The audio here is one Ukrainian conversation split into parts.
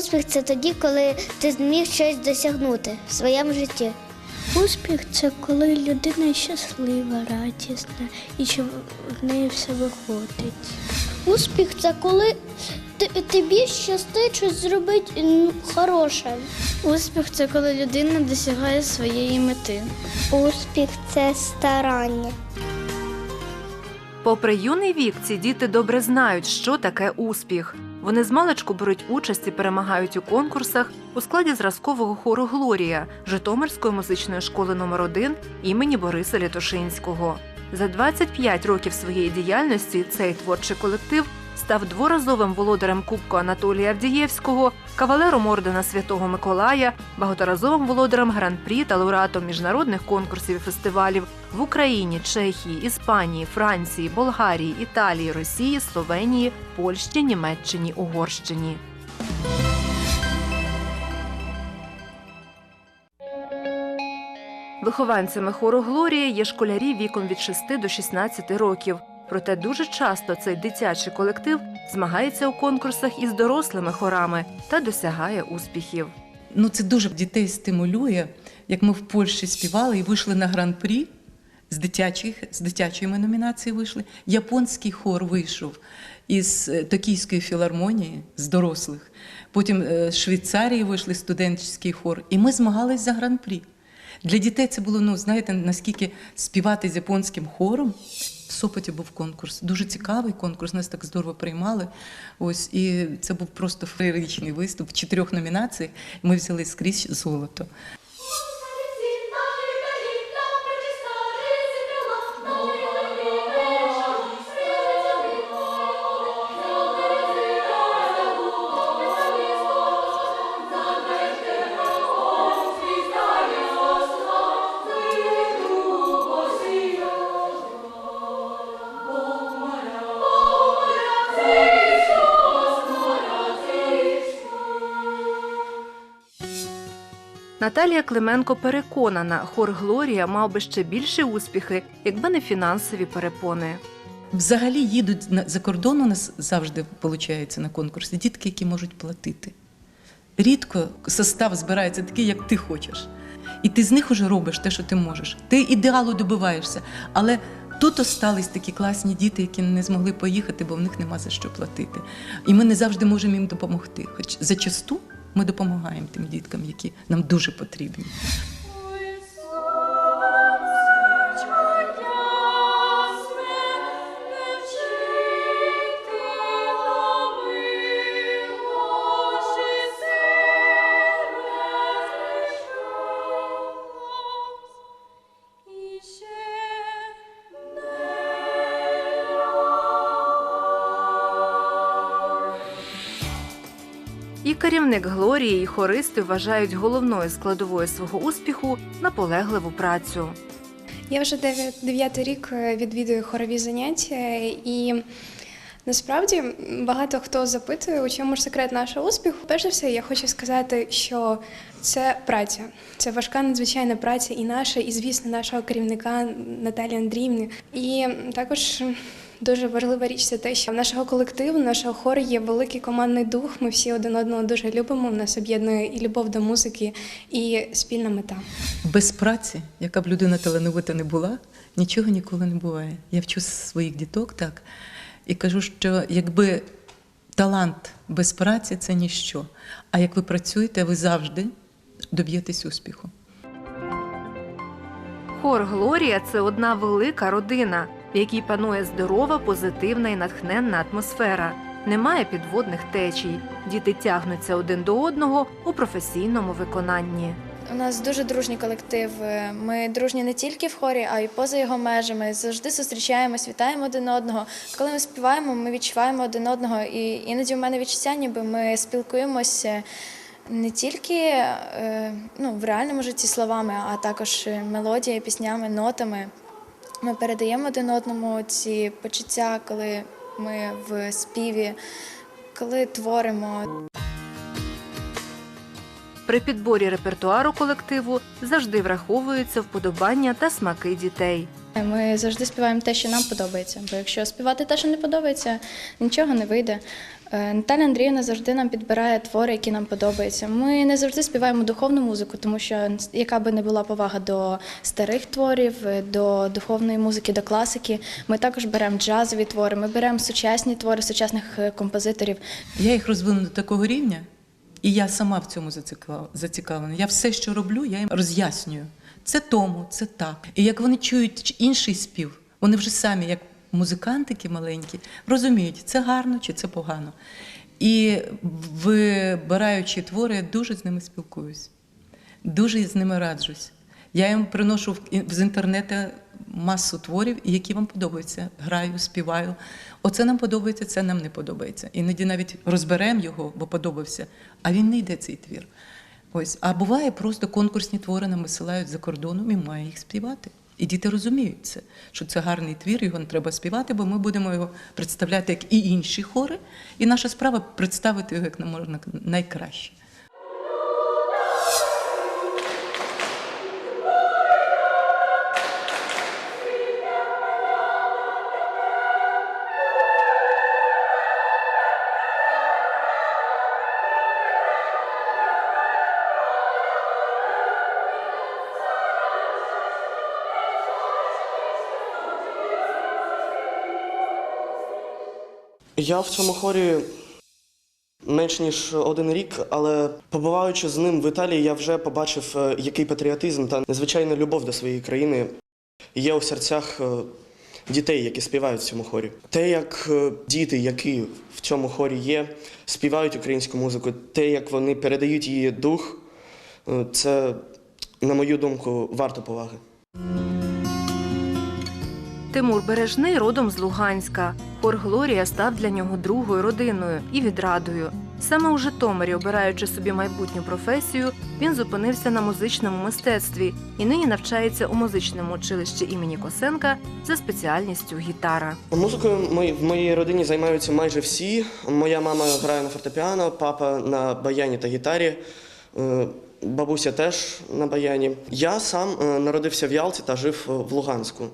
Успіх це тоді, коли ти зміг щось досягнути в своєму житті. Успіх це коли людина щаслива, радісна і що в неї все виходить. Успіх це коли тобі щастить щось зробити хороше. Успіх це коли людина досягає своєї мети. Успіх це старання. Попри юний вік, ці діти добре знають, що таке успіх. Вони з маличку беруть участь і перемагають у конкурсах у складі зразкового хору Глорія Житомирської музичної школи номер 1 імені Бориса Літошинського. За 25 років своєї діяльності цей творчий колектив став дворазовим володарем Кубку Анатолія Авдієвського, кавалером ордена Святого Миколая, багаторазовим володарем гран-прі та лауреатом міжнародних конкурсів і фестивалів в Україні, Чехії, Іспанії, Франції, Болгарії, Італії, Росії, Словенії, Польщі, Німеччині, Угорщині. Вихованцями хору Глорія є школярі віком від 6 до 16 років. Проте дуже часто цей дитячий колектив змагається у конкурсах із дорослими хорами та досягає успіхів. Ну, це дуже дітей стимулює. Як ми в Польщі співали і вийшли на гран-прі з дитячих, з дитячої номінації вийшли. Японський хор вийшов із е, Токійської філармонії з дорослих. Потім е, з Швейцарії вийшли студентський хор, і ми змагались за гран-прі. Для дітей це було, ну знаєте, наскільки співати з японським хором. Сопоті був конкурс, дуже цікавий конкурс. Нас так здорово приймали. Ось і це був просто феєричний виступ чотирьох номінацій. Ми взяли скрізь золото. Наталія Клименко переконана, хор Глорія мав би ще більші успіхи, якби не фінансові перепони. Взагалі їдуть на- за кордон у нас завжди виходить на конкурсі дітки, які можуть платити. Рідко состав збирається такий, як ти хочеш. І ти з них уже робиш те, що ти можеш. Ти ідеалу добиваєшся. Але тут остались такі класні діти, які не змогли поїхати, бо в них нема за що платити. І ми не завжди можемо їм допомогти. Хоч зачасту ми допомагаємо тим діткам, які нам дуже потрібні. Керівник Глорії, і хористи вважають головною складовою свого успіху наполегливу працю. Я вже дев'я- дев'ятий рік е, відвідую хорові заняття, і насправді багато хто запитує, у чому ж секрет нашого успіху. Перш за все, я хочу сказати, що це праця. Це важка надзвичайна праця і наша, і звісно, нашого керівника Наталії Андріївни. І також. Дуже важлива річ це те, що в нашого колективу, нашого хору є великий командний дух. Ми всі один одного дуже любимо. В нас об'єднує і любов до музики, і спільна мета. Без праці, яка б людина талановита не була, нічого ніколи не буває. Я вчу своїх діток так і кажу, що якби талант без праці це ніщо. А як ви працюєте, ви завжди доб'єтесь успіху. Хор Глорія це одна велика родина, в якій панує здорова, позитивна і натхненна атмосфера. Немає підводних течій. Діти тягнуться один до одного у професійному виконанні. У нас дуже дружній колектив. Ми дружні не тільки в хорі, а й поза його межами. Завжди зустрічаємось, вітаємо один одного. Коли ми співаємо, ми відчуваємо один одного. І іноді в мене відчуття, ніби ми спілкуємося не тільки е, ну, в реальному житті словами, а також мелодією, піснями, нотами. Ми передаємо один одному ці почуття, коли ми в співі, коли творимо. При підборі репертуару колективу завжди враховуються вподобання та смаки дітей. Ми завжди співаємо те, що нам подобається. Бо якщо співати те, що не подобається, нічого не вийде. Е, Наталя Андріївна завжди нам підбирає твори, які нам подобаються. Ми не завжди співаємо духовну музику, тому що яка би не була повага до старих творів, до духовної музики, до класики, ми також беремо джазові твори, ми беремо сучасні твори сучасних е, композиторів. Я їх розвину до такого рівня, і я сама в цьому зацікав- зацікавлена. Я все, що роблю, я їм роз'яснюю. Це тому, це так. І як вони чують інший спів, вони вже самі, як музикантики маленькі, розуміють, це гарно чи це погано. І вибираючи твори, я дуже з ними спілкуюсь, дуже з ними раджусь. Я їм приношу з інтернету масу творів, які вам подобаються. Граю, співаю. Оце нам подобається, це нам не подобається. Іноді навіть розберемо його, бо подобався, а він не йде цей твір. Ось. А буває, просто конкурсні твори нам висилають за кордоном і має їх співати. І діти розуміють це, що це гарний твір, його не треба співати, бо ми будемо його представляти як і інші хори. І наша справа представити його як можна найкраще. Я в цьому хорі менш ніж один рік, але побуваючи з ним в Італії, я вже побачив, е, який патріотизм та незвичайна любов до своєї країни є у серцях е, дітей, які співають в цьому хорі. Те, як е, діти, які в цьому хорі є, співають українську музику, те, як вони передають її дух, це, на мою думку, варто поваги. Тимур Бережний родом з Луганська. Хор Глорія став для нього другою родиною і відрадою. Саме у Житомирі, обираючи собі майбутню професію, він зупинився на музичному мистецтві і нині навчається у музичному училищі імені Косенка за спеціальністю гітара. Музикою в моїй родині займаються майже всі. Моя мама грає на фортепіано, папа на баяні та гітарі. е, Бабуся теж на баяні. Я сам е, народився в Ялті та жив в Луганську.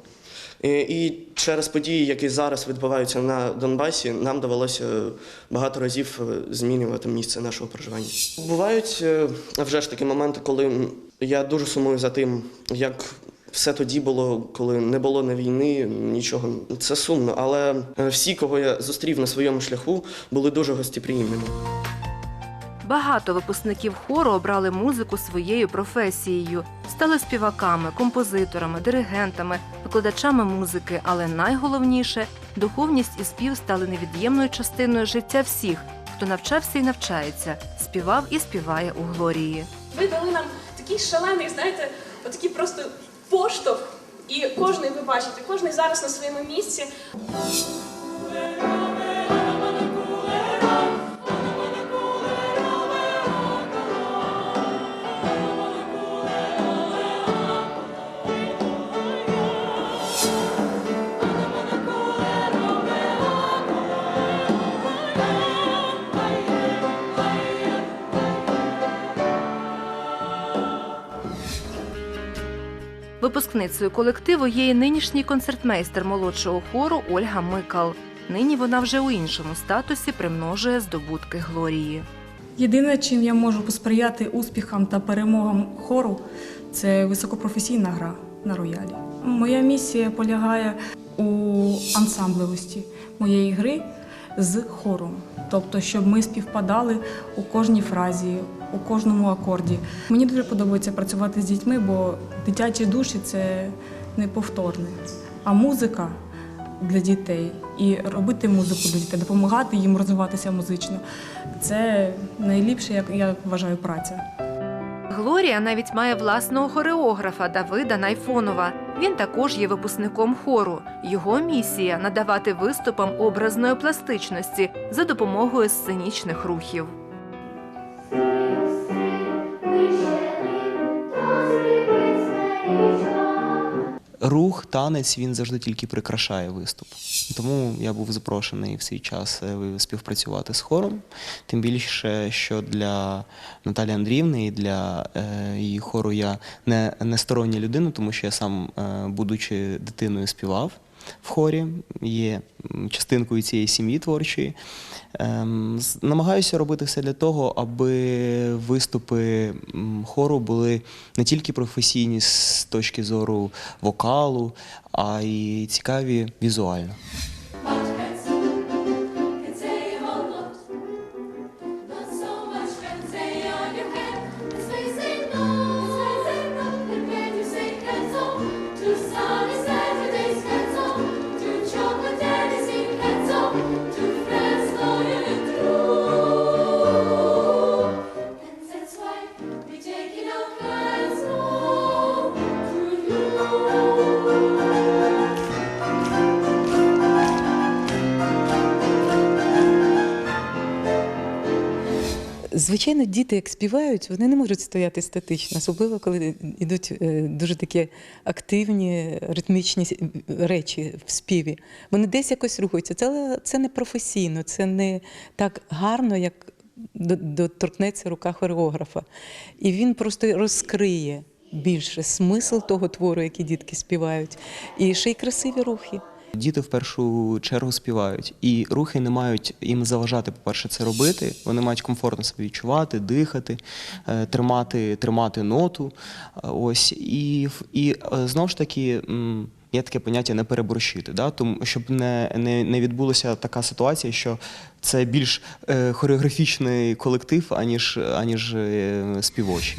І- І через події, які зараз відбуваються на Донбасі, нам довелося е, багато разів е, змінювати місце нашого проживання. Бувають е, вже ж такі моменти, коли я дуже сумую за тим, як все тоді було, коли не було на війни, нічого. Це сумно, але е, всі, кого я зустрів на своєму шляху, були дуже гостєприємними. Багато випускників хору обрали музику своєю професією, стали співаками, композиторами, диригентами, викладачами музики. Але найголовніше духовність і спів стали невід'ємною частиною життя всіх, хто навчався і навчається, співав і співає у Глорії. Ви дали нам такий шалений, знаєте, отакий просто поштовх. І кожний, ви бачите, кожний зараз на своєму місці. Випускницею колективу є і нинішній концертмейстер молодшого хору Ольга Микал. Нині вона вже у іншому статусі примножує здобутки Глорії. Єдине, чим я можу посприяти успіхам та перемогам хору, це високопрофесійна гра на роялі. Моя місія полягає у ансамблевості моєї гри з хором, тобто, щоб ми співпадали у кожній фразі, у кожному акорді. Мені дуже подобається працювати з дітьми, бо дитячі душі це неповторне. А музика для дітей і робити музику для дітей, допомагати їм розвиватися музично. Це найліпше, як я вважаю, праця. Глорія навіть має власного хореографа Давида Найфонова. Він також є випускником хору. Його місія надавати виступам образної пластичності за допомогою сценічних рухів. Рух, танець він завжди тільки прикрашає виступ. Тому я був запрошений в свій час е, співпрацювати з хором. Тим більше, що для Наталі Андріївни і для е, її хору я не, не стороння людина, тому що я сам, е, будучи дитиною, співав. В хорі, є частинкою цієї сім'ї творчої. Ем, Намагаюся робити все для того, аби виступи хору були не тільки професійні з точки зору вокалу, а й цікаві візуально. Звичайно, діти, як співають, вони не можуть стояти статично, особливо коли йдуть е, дуже такі активні ритмічні речі в співі. Вони десь якось рухаються. Це, це не професійно, це не так гарно, як доторкнеться рука хореографа. І він просто розкриє більше смисл того твору, який дітки співають, і ще й красиві рухи. Діти в першу чергу співають, і рухи не мають їм заважати, по-перше, це робити. Вони мають комфортно себе відчувати, дихати, е, тримати, тримати ноту. Е, Ось і, і е, знову ж таки. Є таке поняття не переборщити, да? тому щоб не, не, не відбулася така ситуація, що це більш е, хореографічний колектив, аніж, аніж е, співочий.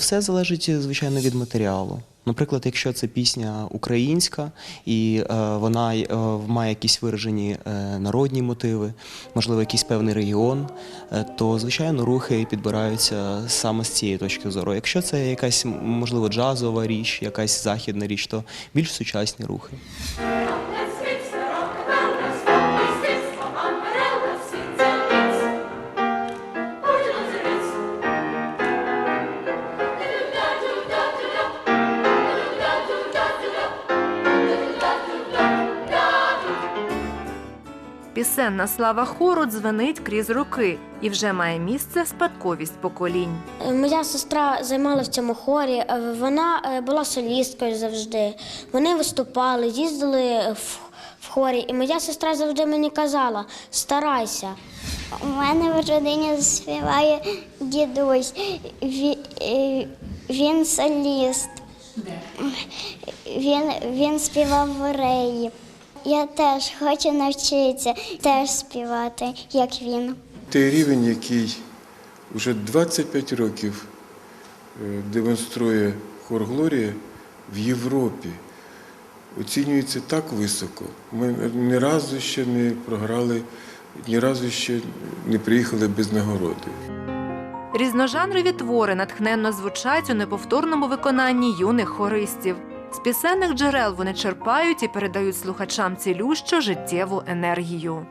Все залежить, звичайно, від матеріалу. Наприклад, якщо це пісня українська і е, вона е, має якісь виражені е, народні мотиви, можливо, якийсь певний регіон, е, то звичайно рухи підбираються саме з цієї точки зору. Якщо це якась можливо джазова річ, якась західна річ, то більш сучасні рухи. Пісенна слава хору дзвенить крізь роки і вже має місце спадковість поколінь. Е, Моя сестра займалася в цьому хорі. е, Вона е, була солісткою завжди. Вони виступали, їздили в, в хорі. І моя сестра завжди мені казала: старайся. У мене в родині співає дідусь. Ві- е, Він соліст. Він, він співав вОреї. Я теж хочу навчитися теж співати, як він. Той рівень, який вже 25 років е, демонструє хор Глорія в Європі, оцінюється так високо. Ми ні разу ще не програли, ні разу ще не приїхали без нагороди. Різножанрові твори натхненно звучать у неповторному виконанні юних хористів. З пісенних джерел вони черпають і передають слухачам цілющу життєву енергію.